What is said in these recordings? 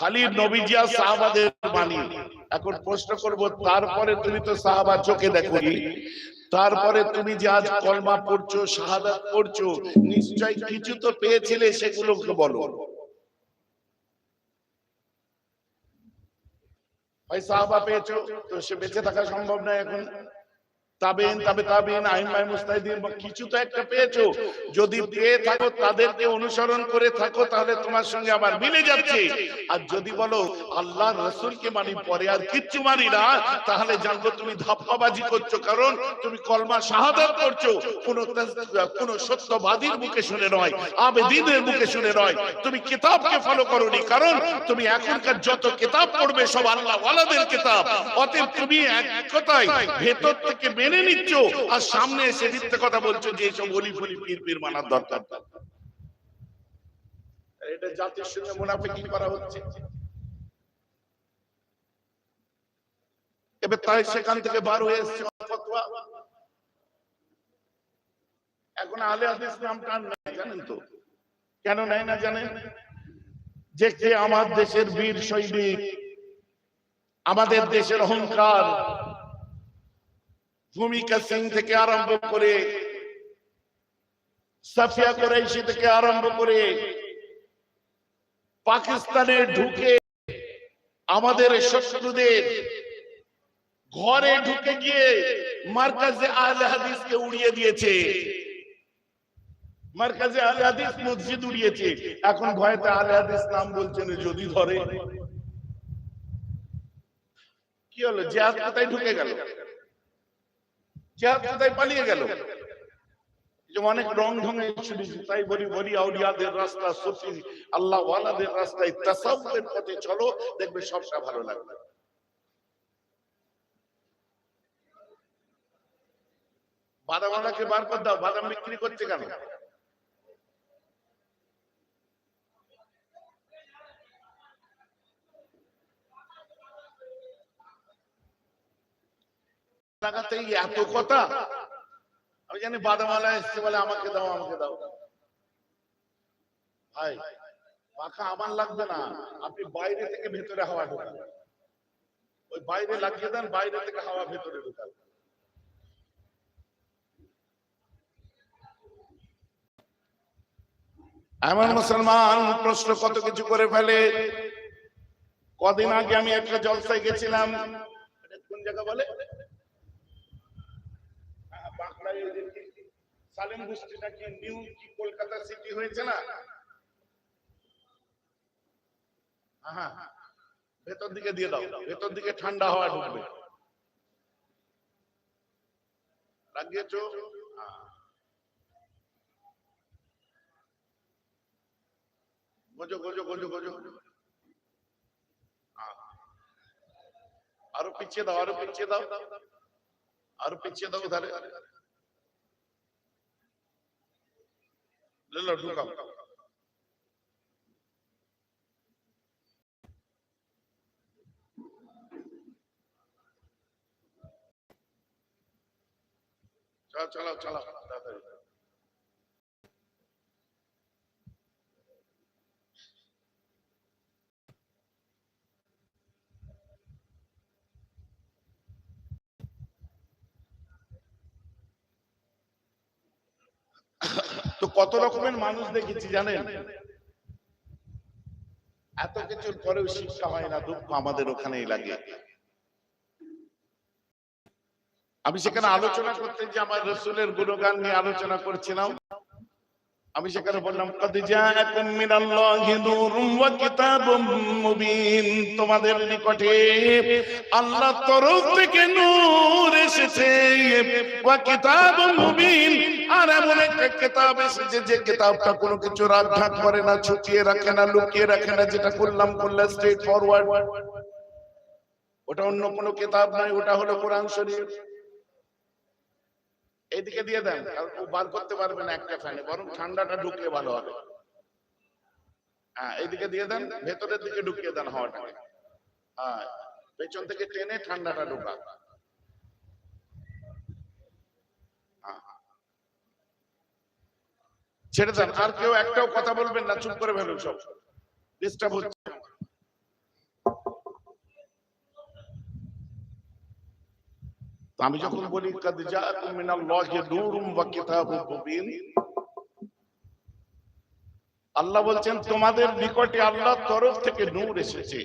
খালি নবীজিয়া সাহাবাদের মানি এখন প্রশ্ন করব তারপরে তুমি তো সাহাবা চোখে দেখো তারপরে তুমি যে আজ কলমা পড়ছো শাহাদাত পড়ছো নিশ্চয় কিছু তো পেয়েছিলে সেগুলোকে বলো। ভাই সাহাবা পেয়েছ তো সে বেঁচে থাকা সম্ভব নয় এখন। তাবেন তবে তাবেন আইমাই মুস্তাহিদিন কিছু তো একটা পেয়েছ। যদি পেয়ে থাকো, তাদেরকে অনুসরণ করে থাকো, তাহলে তোমার সঙ্গে মিলে যাচ্ছে। আর যদি বলো আল্লাহ মানি, পরে আর কিচ্ছু মানি না, তাহলে জানব তুমি ধাপ্পাবাজি করছ। কারণ তুমি কলমা শাহাদাত করছ কোন কোন সত্যবাদীর মুখে শুনে নয় আবেদিনের মুখে শুনে নয়। তুমি কিতাবকে ফলো কারণ তুমি এখনকার যত কিতাব পড়বে, সব আল্লাহ কিতাব। অতএব তুমি এক ভেতর থেকে মেনে নিচ্ছ। আর সামনে এসে মিথ্যে কথা বলছো যে এসব অলি ফলি পীর পীর মানার দরকার। আলে তো? কেন নাই না জানেন? যে কে আমার দেশের বীর সৈনিক, আমাদের দেশের অহংকার ভূমিকা সিং থেকে আরম্ভ করে, সাফিয়া কোরাইশি থেকে আরম্ভ করে, পাকিস্তানে ঢুকে আমাদের শত্রুদের ঘরে ঢুকে গিয়ে মার্কাজে আহলে হাদিসকে উড়িয়ে দিয়েছে। মার্কাজে আহলে হাদিস মসজিদ উড়িয়েছে। এখন ভয়তে আহলে হাদিস নাম বলছেন যদি ধরে। কি হলো? জিহাদ কোথায় ঢুকে গেল? পালিয়ে গেল? অনেক রং ঢঙে শুনেছি তাই বলি বলি আউলিয়াদের রাস্তা সফি আল্লাহ ওয়ালাদের রাস্তায় তাসাউফের পথে চলো, দেখবে সবটা ভালো লাগবে। বাদামালাকে বার কর দাও, বাদাম বিক্রি করছে কেন? লাগাতেই এত কথা? আমি জানি বাদামালা এসছে বলে আমাকে দাও আমাকে দাও। ভাই পাখা আমার লাগবে না। আপনি বাইরে থেকে ভেতরে হাওয়া ঢোকান। ওই বাইরে লাগিয়ে দেন, বাইরে থেকে হাওয়া ভেতরে ঢোকান। এমন মুসলমান প্রশ্ন কত কিছু করে ফেলে। কদিন আগে আমি একটা জলসায় গেছিলাম। কোন জায়গা বলে? বাঁকুড়ায় ওই সালেম বস্তিটা কি নিউ কি কলকাতা সিটি হয়েছে না। ভেতর দিকে দিয়ে দাও, ভেতর দিকে ঠান্ডা হাওয়া ঢুকবে। আরও পিছিয়ে দাও, আরও পিছিয়ে দাও। चला पीछे दो उधर। ले लो चलो चलो चलो। दादा কত রকমের মানুষ দেখেছি জানেন? এত কিছুর পরেও শিক্ষা হয় না, দুঃখ আমাদের ওখানেই লাগে। আমি সেখানে আলোচনা করতে যে আমার রসুলের গুণগান নিয়ে আলোচনা করছিলাম। আমি সেখানে বললাম তোমাদের নিকটে আল্লাহ তরফ থেকে নূর এসেছে। আর এমন একটা কিতাব এসেছে যে কিতাবটা কোনো কিছু রাগঢাক করে না ছুটিয়ে রাখে না লুকিয়ে রাখে না যেটা করলাম করলে স্ট্রেট ফরওয়ার্ড ওটা অন্য কোনো কিতাব নয় ওটা হলো কোরআন শরীফ। এইদিকে দিয়ে দেন বার করতে পারবে না একটা ফ্যানে বরং ঠান্ডাটা ঢুকলে ভালো হবে। হ্যাঁ দিয়ে দেন, ভেতরের দিকে ঢুকিয়ে দেন হ্যাঁ পেছন থেকে টেনে ঠান্ডাটা ঢোকা হ্যাঁ। ছেড়ে দেন, আর কেউ একটাও কথা বলবেন না, চুপ করে ফেলুন সব। ডিস্টার্ব হচ্ছে তো আমি যখন বলি কাদ জাআকুম মিনাল্লাহি নূরুম ওয়া কিতাবুম মুবিন আল্লাহ বলছেন তোমাদের নিকটে আল্লাহর তরফ থেকে নূর এসেছে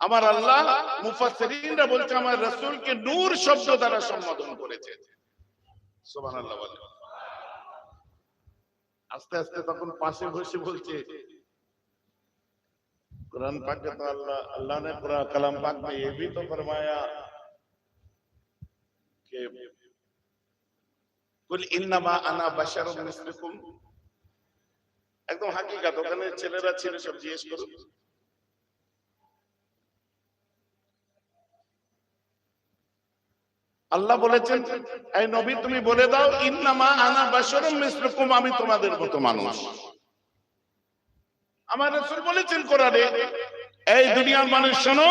আমার আল্লাহ মুফাসসিরিনরা বলছে আমার রাসূলকে নূর শব্দ দ্বারা সম্বোধন করেছে সুবহানাল্লাহ বলে আস্তে আস্তে তখন পাশে বসে বলছে कुरान पाक में तो अल्लाह अल्लाह ने पूरा कलाम पाक में ये भी तो फरमाया কুল ইন্নামা আনা বাশারুম মিসলুকুম। একদম হাকিকাত, ওখানে ছেলেরা ছিল, সব জিজ্ঞেস করো। আল্লাহ বলেছেন, এই নবী, তুমি বলে দাও, ইন্নামা আনা বাশারুম মিসলুকুম, আমি তোমাদের মতো মানুষ। আমার রাসূল বলেছেন কোরআনে এই দুনিয়ার মানুষ শোনো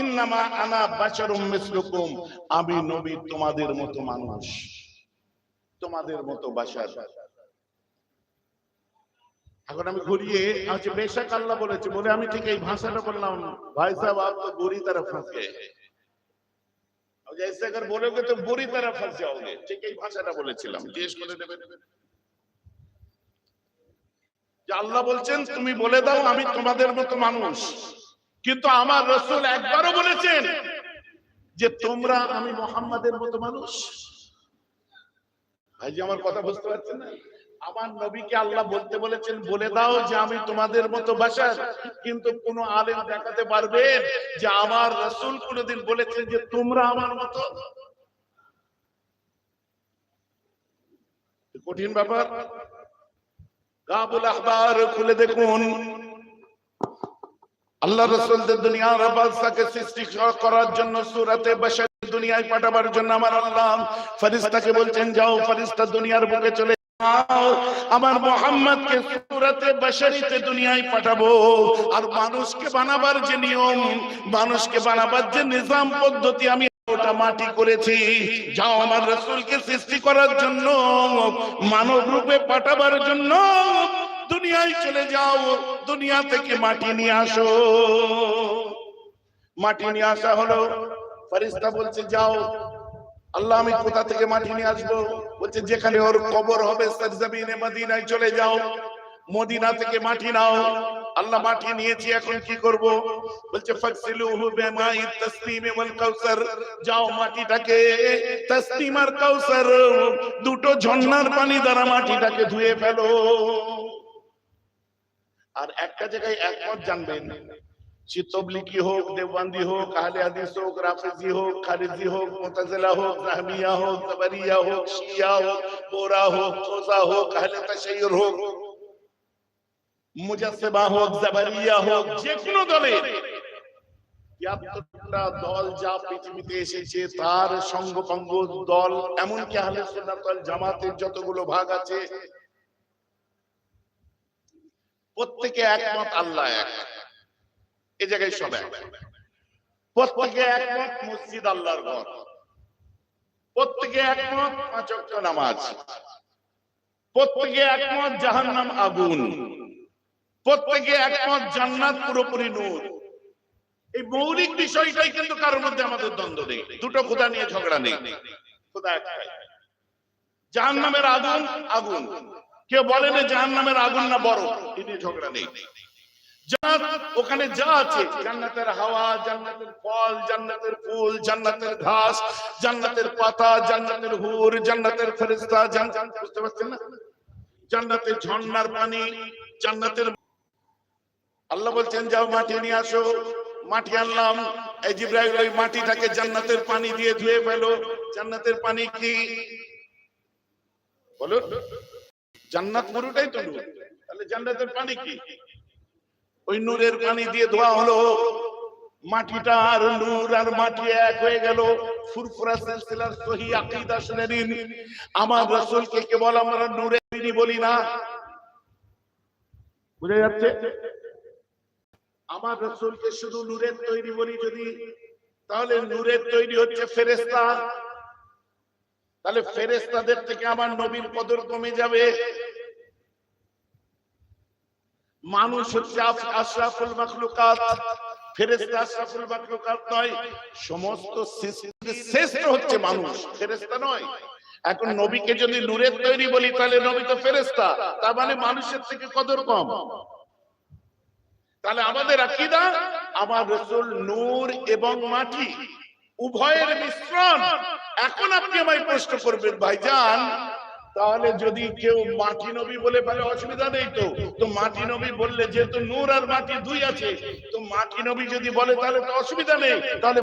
ইন্নামা আনা বাশারুম মিসলুকুম আমি নবী তোমাদের মতো মানুষ তোমাদের মতো বাশার এখন আমি ঘুরিয়ে আচ্ছা বেশাক আল্লাহ বলেছে বলে আমি ঠিক এই ভাষাটা বললাম ভাই সাহেব আপ তো বুরি तरह फंस गए अब जैसे अगर बोलोगे तो बुरी तरह फंस जाओगे ঠিক এই ভাষাটা বলেছিলাম জিজ্ঞেস করে নেবেন আল্লাহ বলছেন, তুমি বলে দাও, আমি তোমাদের মতো মানুষ। কিন্তু আমার রসুল একবারও বলেছেন যে, তোমরা আমি মোহাম্মদের মতো মানুষ? ভাই আমার কথা বুঝতে পারছেন না? আমার নবীকে আল্লাহ বলতে বলেছেন, বলে দাও যে, আমি তোমাদের মতো বাসার। কিন্তু কোন আলেম দেখাতে পারবে যে, আমার রসুল কোনদিন বলেছেন যে, তোমরা আমার মতো? কঠিন ব্যাপার। কাবুল আহবার খুলে দেখুন। আল্লাহ রসুলদের দুনিয়ার বাদশাকে সৃষ্টি করার জন্য সুরাতে বাশার দুনিয়ায় পাঠাবার জন্য আমার আল্লাহ ফেরেশতাকে বলছেন, যাও ফেরেশতা দুনিয়ার বুকে চলে আমার মোহাম্মদকে সুরাতে বাশারিতে দুনিয়ায় পাঠাবো। আর মানুষকে বানাবার যে নিয়ম, মানুষকে বানাবার যে নিজাম পদ্ধতি আমি ওটা মাটি করেছি। যাও আমার রসুলকে সৃষ্টি করার জন্য, মানব রূপে পাঠাবার জন্য। দুনিয়ায় চলে যাও, দুনিয়া থেকে মাটি নিয়ে আসো। মাটি নিয়ে আসা হলো। ফারিস্তা বলছে, যাও। আল্লাহ, আমি কোথা থেকে মাটি নিয়ে আসব? বলছে, যেখানে ওর কবর হবে সরজমিনে মদিনায় চলে যাও। মদিনা থেকে মাটি নাও। আল্লাহ মাটি নিয়েছি এখন কি করব বলছে ফাকসিলুহু বিমাই তাসনিম ওয়াল কাউসার যাও মাটিটাকে তাসনিম আর কাউসার দুটো ঝর্ণার পানি দ্বারা মাটিটাকে ধুয়ে ফেলো আর একটা জায়গায় একমত জানবেন সে তবলিকি হোক দেওবন্দি হোক আহলে হাদিস হোক রাফিজি হোক খারিজি হোক মুতাজিলা হোক জাহমিয়া হোক জাবরিয়া হোক শিয়া হোক বোরা হোক কোজা হোক আহলে তাশাইয়ুর হোক মুজাসসিবা হোক, জাবরিয়া হোক যে কোনো দলে যা পৃথিবীতে এসেছে, তার সঙ্গপঙ্গ দল, এমনকি আহলে সুন্নাত জামাতের যতগুলো ভাগ আছে, প্রত্যেকে একমত, আল্লাহ এক। এই জায়গায় সব এক। প্রত্যেকে একমত, মসজিদ আল্লাহর ঘর। প্রত্যেকে একমত, পাঁচ নামাজ। প্রত্যেকে একমত, জাহান্নাম আগুন। প্রত্যেকে একমত, জান্নাত পুরোপুরি নূর। এই মৌলিক বিষয়টাই কিন্তু কারোর মধ্যে আমাদের দ্বন্দ্ব নেই। দুটো খোদা নিয়ে ঝগড়া নেই। খোদা একটাই। জাহান্নামের আগুন আগুন। কেউ বলে না জাহান্নামের আগুন না বড় নিয়ে ঝগড়া নেই। জান্নাত ওখানে যা আছে, জান্নাতের হাওয়া, জান্নাতের ফল, জান্নাতের ফুল, জান্নাতের ঘাস, জান্নাতের পাতা, জান্নাতের হুর, জান্নাতের ফেরেশতা জান্নাত বুঝতে পারছেন না? জান্নাতের ঝর্ণার পানি, জান্নাতের আল্লাহ বলছেন, যাও মাটি নিয়ে আসো। মাটি আনলাম। এই জিব্রাইল ওই মাটিটাকে জান্নাতের পানি দিয়ে ধুয়ে ফেলো। জান্নাতের পানি কি? বলুন জান্নাত পুরোটাই তো নূর। তাহলে জান্নাতের পানি কি? ওই নূরের পানি দিয়ে ধোয়া হলো। মাটিটা আর নূর আর মাটি এক হয়ে গেল। ফুরফুরা সিলসিলার সহি আকীদা শুনে নিন। আমার রাসূলকে কেবল আমরা নূরে বলি না। বুঝা যাচ্ছে? আমার রাসূলকে শুধু নূরের তৈরি বলি যদি, তাহলে নূরের তৈরি হচ্ছে ফেরেশতা। তাহলে ফেরেশতাদের থেকে আমার নবীর কদর কমে যাবে। মানুষ হচ্ছে আশরাফুল মাখলুকাত। ফেরেশতা আশরাফুল মাখলুকাত নয়, সমস্ত শ্রেষ্ঠ হচ্ছে মানুষ। ফেরেস্তা নয়। এখন নবীকে যদি নূরের তৈরি বলি, তাহলে নবী তো ফেরেস্তা তার মানে মানুষের থেকে কদর কম। তাহলে আমাদের আকিদা? আমার রসুল নূর এবং মাটি। উভয়ের মিশ্রণ। এখন আপনি আমায় প্রশ্ন করবেন ভাইজান তাহলে যদি কেউ মাটি নবী বলে ফেলে অসুবিধা নেই তো। তো মাটি নবী বললে যেহেতু নূর আর মাটি দুই আছে তো মাটি নবী যদি বলে তাহলে তো অসুবিধা নেই। তাহলে